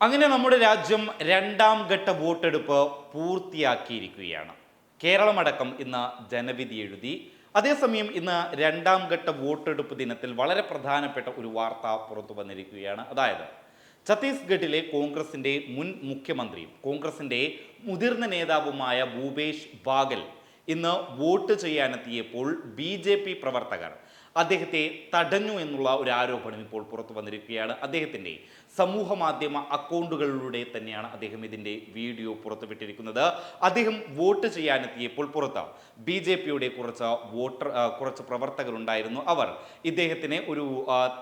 അങ്ങനെ നമ്മുടെ രാജ്യം രണ്ടാം ഘട്ട വോട്ടെടുപ്പ് പൂർത്തിയാക്കിയിരിക്കുകയാണ്. കേരളമടക്കം ഇന്ന് ജനവിധി എഴുതി അതേസമയം ഇന്ന് രണ്ടാം ഘട്ട വോട്ടെടുപ്പ് ദിനത്തിൽ വളരെ പ്രധാനപ്പെട്ട ഒരു വാർത്ത പുറത്തു വന്നിരിക്കുകയാണ്. അതായത് ഛത്തീസ്ഗഡിലെ കോൺഗ്രസിന്റെ മുൻ മുഖ്യമന്ത്രിയും കോൺഗ്രസിന്റെ മുതിർന്ന നേതാവുമായ ഭൂപേഷ് ബാഗൽ ഇന്ന് വോട്ട് ചെയ്യാനെത്തിയപ്പോൾ ബി പ്രവർത്തകർ അദ്ദേഹത്തെ തടഞ്ഞു എന്നുള്ള ഒരു ആരോപണം ഇപ്പോൾ പുറത്തു വന്നിരിക്കുകയാണ്. അദ്ദേഹത്തിന്റെ സമൂഹ മാധ്യമ അക്കൗണ്ടുകളിലൂടെ തന്നെയാണ് അദ്ദേഹം ഇതിന്റെ വീഡിയോ പുറത്തുവിട്ടിരിക്കുന്നത്. അദ്ദേഹം വോട്ട് ചെയ്യാനെത്തിയപ്പോൾ പുറത്ത് ബി ജെ പിയുടെ കുറച്ച് വോട്ടർ കുറച്ച് പ്രവർത്തകരുണ്ടായിരുന്നു. അവർ ഇദ്ദേഹത്തിനെ ഒരു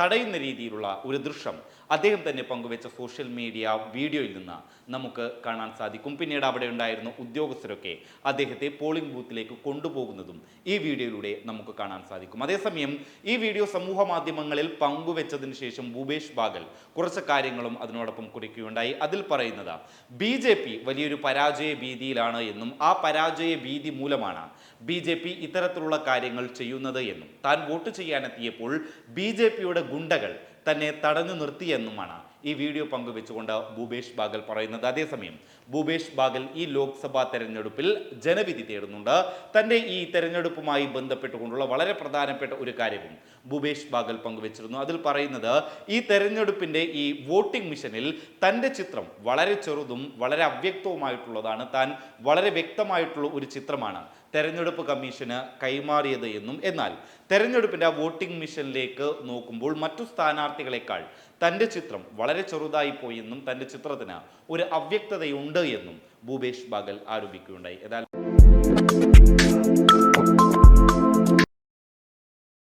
തടയുന്ന രീതിയിലുള്ള ഒരു ദൃശ്യം അദ്ദേഹം തന്നെ പങ്കുവെച്ച സോഷ്യൽ മീഡിയ വീഡിയോയിൽ നിന്ന് നമുക്ക് കാണാൻ സാധിക്കും. പിന്നീട് അവിടെ ഉണ്ടായിരുന്ന ഉദ്യോഗസ്ഥരൊക്കെ അദ്ദേഹത്തെ പോളിംഗ് ബൂത്തിലേക്ക് കൊണ്ടുപോകുന്നതും ഈ വീഡിയോയിലൂടെ നമുക്ക് കാണാൻ സാധിക്കും. അതേസമയം ഈ വീഡിയോ സമൂഹ മാധ്യമങ്ങളിൽ പങ്കുവെച്ചതിന് ശേഷം ഭൂപേഷ് ബാഗൽ കുറച്ച് കാര്യങ്ങളും അതിനോടൊപ്പം കുറിക്കുകയുണ്ടായി. അതിൽ പറയുന്നത് ബി ജെ പി വലിയൊരു പരാജയ ഭീതിയിലാണ് എന്നും ആ പരാജയ ഭീതി മൂലമാണ് ബി ജെ പി ഇത്തരത്തിലുള്ള കാര്യങ്ങൾ ചെയ്യുന്നത് എന്നും. താൻ വോട്ട് ചെയ്യാനെത്തിയപ്പോൾ ബി ജെ പിയുടെ ഗുണ്ടകൾ തന്നെ തടഞ്ഞു നിർത്തിയെന്നുമാണ് ഈ വീഡിയോ പങ്കുവെച്ചുകൊണ്ട് ഭൂപേഷ് ബാഗൽ പറയുന്നത് അതേസമയം ഭൂപേഷ് ബാഗൽ ഈ ലോക്സഭാ തെരഞ്ഞെടുപ്പിൽ ജനവിധി തേടുന്നുണ്ട്. തന്റെ ഈ തെരഞ്ഞെടുപ്പുമായി ബന്ധപ്പെട്ടുകൊണ്ടുള്ള വളരെ പ്രധാനപ്പെട്ട ഒരു കാര്യവും ഭൂപേഷ് ബാഗൽ പങ്കുവച്ചിരുന്നു. അതിൽ പറയുന്നത് ഈ തെരഞ്ഞെടുപ്പിന്റെ ഈ വോട്ടിംഗ് മിഷനിൽ തന്റെ ചിത്രം വളരെ ചെറുതും വളരെ അവ്യക്തവുമായിട്ടുള്ളതാണ്. താൻ വളരെ വ്യക്തമായിട്ടുള്ള ഒരു ചിത്രമാണ് തെരഞ്ഞെടുപ്പ് കമ്മീഷന് കൈമാറിയത് എന്നും. എന്നാൽ തെരഞ്ഞെടുപ്പിന്റെ ആ വോട്ടിംഗ് മിഷനിലേക്ക് നോക്കുമ്പോൾ മറ്റു സ്ഥാനാർത്ഥികളെക്കാൾ തന്റെ ചിത്രം വളരെ വളരെ ചെറുതായിപ്പോയി എന്നും തന്റെ ചിത്രത്തിന് ഒരു അവ്യക്തതയുണ്ട് എന്നും ഭൂപേഷ് ബാഗൽ ആരോപിക്കുകയുണ്ടായി. ഏതായാലും